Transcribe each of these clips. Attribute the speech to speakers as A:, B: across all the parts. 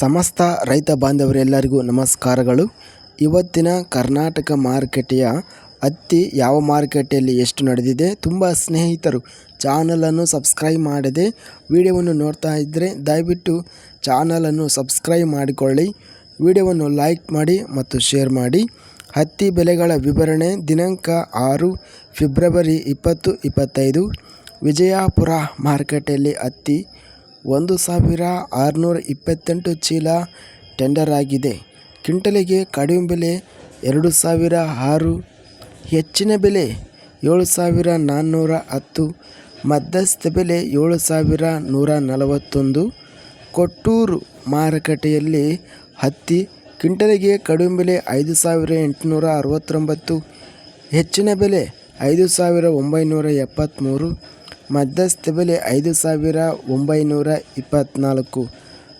A: ಸಮಸ್ತ ರೈತ ಬಾಂಧವರೆಲ್ಲರಿಗೂ ನಮಸ್ಕಾರಗಳು. ಇವತ್ತಿನ ಕರ್ನಾಟಕ ಮಾರುಕಟ್ಟೆಯ ಹತ್ತಿ ಯಾವ ಮಾರುಕಟ್ಟೆಯಲ್ಲಿ ಎಷ್ಟು ನಡೆದಿದೆ ತುಂಬ ಸ್ನೇಹಿತರು ಚಾನಲನ್ನು ಸಬ್ಸ್ಕ್ರೈಬ್ ಮಾಡದೆ ವಿಡಿಯೋವನ್ನು ನೋಡ್ತಾ ಇದ್ದರೆ ದಯವಿಟ್ಟು ಚಾನಲನ್ನು ಸಬ್ಸ್ಕ್ರೈಬ್ ಮಾಡಿಕೊಳ್ಳಿ. ವಿಡಿಯೋವನ್ನು ಲೈಕ್ ಮಾಡಿ ಮತ್ತು ಶೇರ್ ಮಾಡಿ. ಹತ್ತಿ ಬೆಲೆಗಳ ವಿವರಣೆ ದಿನಾಂಕ ಆರು ಫೆಬ್ರವರಿ ಇಪ್ಪತ್ತು ಇಪ್ಪತ್ತೈದು ವಿಜಯಪುರ ಮಾರುಕಟ್ಟೆಯಲ್ಲಿ ಹತ್ತಿ ಒಂದು ಸಾವಿರ ಆರುನೂರ ಇಪ್ಪತ್ತೆಂಟು ಚೀಲ ಟೆಂಡರ್ ಆಗಿದೆ. ಕ್ವಿಂಟಲಿಗೆ ಕಡಿಮೆ ಬೆಲೆ ಎರಡು ಸಾವಿರ ಆರು, ಹೆಚ್ಚಿನ ಬೆಲೆ ಏಳು ಸಾವಿರ ನಾನ್ನೂರ ಹತ್ತು, ಮಧ್ಯಸ್ಥ ಬೆಲೆ ಏಳು ಸಾವಿರ ನೂರ ನಲವತ್ತೊಂದು. ಕೊಟ್ಟೂರು ಮಾರುಕಟ್ಟೆಯಲ್ಲಿ ಹತ್ತಿ ಕ್ವಿಂಟಲಿಗೆ ಕಡಿಮೆ ಬೆಲೆ ಐದು ಸಾವಿರ ಎಂಟುನೂರ ಅರವತ್ತೊಂಬತ್ತು, ಹೆಚ್ಚಿನ ಬೆಲೆ ಐದು ಸಾವಿರ ಒಂಬೈನೂರ ಎಪ್ಪತ್ತ್ಮೂರು ಮಧ್ಯಸ್ಥ ಬೆಲೆ ಐದು ಸಾವಿರ ಒಂಬೈನೂರ ಇಪ್ಪತ್ತ್ನಾಲ್ಕು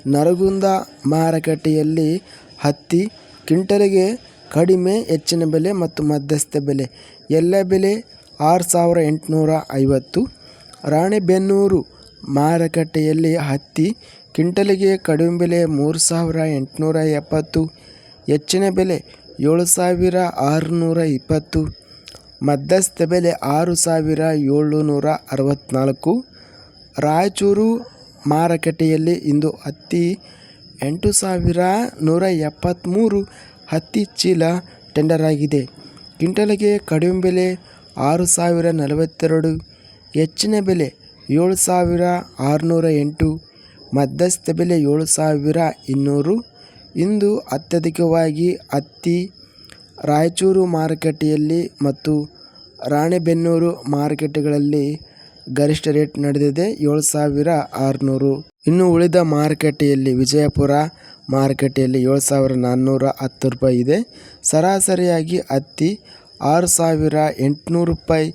A: ನರಗುಂದ ಮಾರುಕಟ್ಟೆಯಲ್ಲಿ ಹತ್ತಿ ಕ್ವಿಂಟಲಿಗೆ ಕಡಿಮೆ ಹೆಚ್ಚಿನ ಬೆಲೆ ಮತ್ತು ಮಧ್ಯಸ್ಥ ಬೆಲೆ. ಎಲ್ಲ ಬೆಲೆ ಆರು ಸಾವಿರ ಎಂಟುನೂರ ಐವತ್ತು. ರಾಣೆಬೆನ್ನೂರು ಮಾರುಕಟ್ಟೆಯಲ್ಲಿ ಹತ್ತಿ ಕ್ವಿಂಟಲಿಗೆ ಕಡಿಮೆ ಬೆಲೆ ಮೂರು ಸಾವಿರ ಎಂಟುನೂರ ಎಪ್ಪತ್ತು. ಹೆಚ್ಚಿನ ಬೆಲೆ ಏಳು ಸಾವಿರ ಆರುನೂರ ಇಪ್ಪತ್ತು. ಮಧ್ಯಸ್ಥ ಬೆಲೆ ಆರು ಸಾವಿರ ಏಳುನೂರ ಅರವತ್ತ್ನಾಲ್ಕು ರಾಯಚೂರು ಮಾರುಕಟ್ಟೆಯಲ್ಲಿ ಇಂದು ಹತ್ತಿ ಎಂಟು ಸಾವಿರ ನೂರ ಎಪ್ಪತ್ತ್ಮೂರು ಹತ್ತಿ ಚೀಲ ಟೆಂಡರ್ ಆಗಿದೆ. ಕ್ವಿಂಟಲ್ಗೆ ಕಡಿಮೆ ಬೆಲೆ ಆರು ಸಾವಿರ ನಲವತ್ತೆರಡು, ಹೆಚ್ಚಿನ ಬೆಲೆ ಏಳು ಸಾವಿರ ಆರುನೂರ ಎಂಟು, ಮಧ್ಯಸ್ಥ ಬೆಲೆ ಏಳು ಸಾವಿರ ಇನ್ನೂರು. ಇಂದು ಅತ್ಯಧಿಕವಾಗಿ ಹತ್ತಿ ರಾಯಚೂರು ಮಾರುಕಟ್ಟೆಯಲ್ಲಿ ಮತ್ತು ರಾಣೆಬೆನ್ನೂರು ಮಾರುಕಟ್ಟೆಗಳಲ್ಲಿ ಗರಿಷ್ಠ ರೇಟ್ ನಡೆದಿದೆ, ಏಳು ಸಾವಿರ ಆರುನೂರು. ಇನ್ನು ಉಳಿದ ಮಾರುಕಟ್ಟೆಯಲ್ಲಿ ವಿಜಯಪುರ ಮಾರುಕಟ್ಟೆಯಲ್ಲಿ ಏಳು ಸಾವಿರ ನಾನ್ನೂರ ಹತ್ತು ರೂಪಾಯಿ ಇದೆ. ಸರಾಸರಿಯಾಗಿ ಹತ್ತಿ ಆರು ಸಾವಿರ ಎಂಟುನೂರು ರೂಪಾಯಿ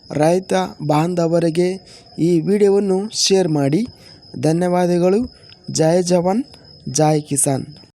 A: ರೈತ ಬಾಂಧವರಿಗೆ ಈ ವಿಡಿಯೋವನ್ನು ಶೇರ್ ಮಾಡಿ. ಧನ್ಯವಾದಗಳು. ಜೈ ಜವಾನ್ ಜೈ ಕಿಸಾನ್.